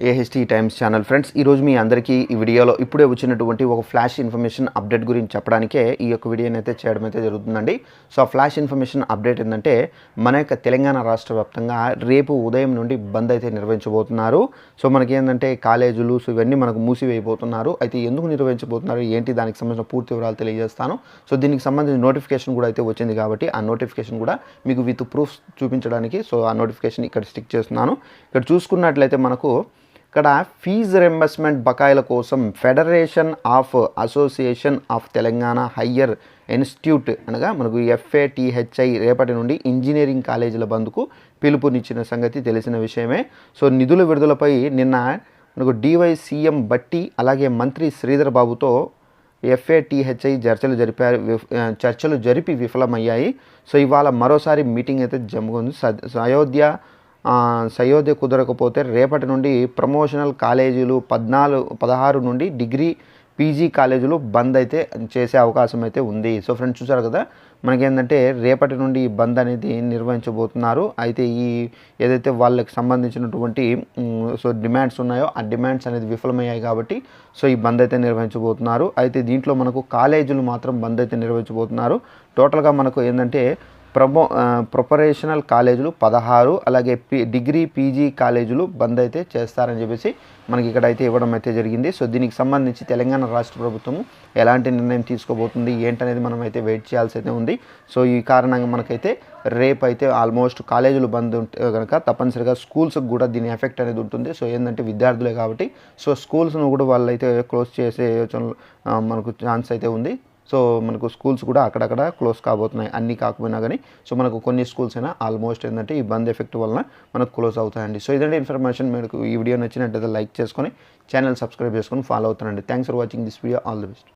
AHT Times channel. Friends ఈరోజు మీ అందరికీ ఈ వీడియోలో ఇప్పుడే వచ్చినటువంటి ఒక ఫ్లాష్ ఇన్ఫర్మేషన్ అప్డేట్ గురించి చెప్పడానికే ఈ యొక్క వీడియోని అయితే చేయడం అయితే జరుగుతుందండి. సో ఆ ఫ్లాష్ ఇన్ఫర్మేషన్ అప్డేట్ ఏంటంటే మన యొక్క తెలంగాణ రాష్ట్ర వ్యాప్తంగా రేపు ఉదయం నుండి బంద్ అయితే నిర్వహించబోతున్నారు. సో మనకి ఏంటంటే కాలేజీలు సో ఇవన్నీ మనకు మూసివేయబోతున్నారు. అయితే ఎందుకు నిర్వహించబోతున్నారు? ఏంటి? దానికి సంబంధించిన పూర్తి వివరాలు తెలియజేస్తాను. సో దీనికి సంబంధించిన నోటిఫికేషన్ కూడా అయితే వచ్చింది కాబట్టి ఆ నోటిఫికేషన్ కూడా మీకు విత్ ప్రూఫ్ చూపించడానికి సో ఆ నోటిఫికేషన్ ఇక్కడ స్టిక్ చేస్తున్నాను. ఇక్కడ చూసుకున్నట్లయితే మనకు ఇక్కడ ఫీజు రెంబర్స్మెంట్ బకాయిల కోసం federation of association of Telangana higher institute అనగా మనకు ఎఫ్ఏటిహెచ్ఐ రేపటి నుండి ఇంజనీరింగ్ కాలేజీల బంద్కు పిలుపునిచ్చిన సంగతి తెలిసిన విషయమే. సో నిధుల విడుదలపై నిన్న మనకు డివైసీఎం బట్టి అలాగే మంత్రి శ్రీధర్ బాబుతో ఎఫ్ఏటిహెచ్ఐ చర్చలు జరిపారు చర్చలు జరిపి విఫలమయ్యాయి. సో ఇవాళ మరోసారి మీటింగ్ అయితే జరుగుతుంది అయోధ్య సయోధ్య కుదరకపోతే రేపటి నుండి ప్రమోషనల్ కాలేజీలు పద్నాలుగు పదహారు నుండి డిగ్రీ పీజీ కాలేజీలు బంద్ అయితే చేసే అవకాశం అయితే ఉంది. సో ఫ్రెండ్స్ చూసారు కదా మనకేంటంటే రేపటి నుండి ఈ బంద్ అనేది నిర్వహించబోతున్నారు. అయితే ఈ ఏదైతే వాళ్ళకి సంబంధించినటువంటి సో డిమాండ్స్ ఉన్నాయో ఆ డిమాండ్స్ అనేది విఫలమయ్యాయి కాబట్టి సో ఈ బంద్ అయితే నిర్వహించబోతున్నారు. అయితే దీంట్లో మనకు కాలేజీలు మాత్రం బంద్ అయితే నిర్వహించబోతున్నారు. టోటల్గా మనకు ఏంటంటే ప్రమో ప్రొపరేషనల్ కాలేజీలు పదహారు అలాగే పి డిగ్రీ పీజీ కాలేజీలు బంద్ అయితే చేస్తారని చెప్పేసి మనకి ఇక్కడ అయితే ఇవ్వడం అయితే జరిగింది. సో దీనికి సంబంధించి తెలంగాణ రాష్ట్ర ప్రభుత్వం ఎలాంటి నిర్ణయం తీసుకోబోతుంది ఏంటనేది మనం అయితే వెయిట్ చేయాల్సి అయితే ఉంది. సో ఈ కారణంగా మనకైతే రేపు అయితే ఆల్మోస్ట్ కాలేజీలు బంద్ ఉంటే కనుక తప్పనిసరిగా స్కూల్స్కి కూడా దీని ఎఫెక్ట్ అనేది ఉంటుంది. సో ఏంటంటే విద్యార్థులే కాబట్టి సో స్కూల్స్ను కూడా వాళ్ళు అయితే క్లోజ్ చేసే మనకు ఛాన్స్ అయితే ఉంది. సో మనకు స్కూల్స్ కూడా అక్కడక్కడ క్లోజ్ కాబోతున్నాయి. అన్నీ కాకపోయినా కానీ సో మనకు కొన్ని స్కూల్స్ అయినా ఆల్మోస్ట్ ఏంటంటే ఈ బంద్ ఎఫెక్ట్ వలన మనకు క్లోజ్ అవుతాయండి. సో ఇదండి ఇన్ఫర్మేషన్. మీకు ఈ వీడియో నచ్చినట్టయితే లైక్ చేసుకొని ఛానల్ సబ్స్క్రైబ్ చేసుకొని ఫాలో అవుతానండి. Thanks for watching this video all the best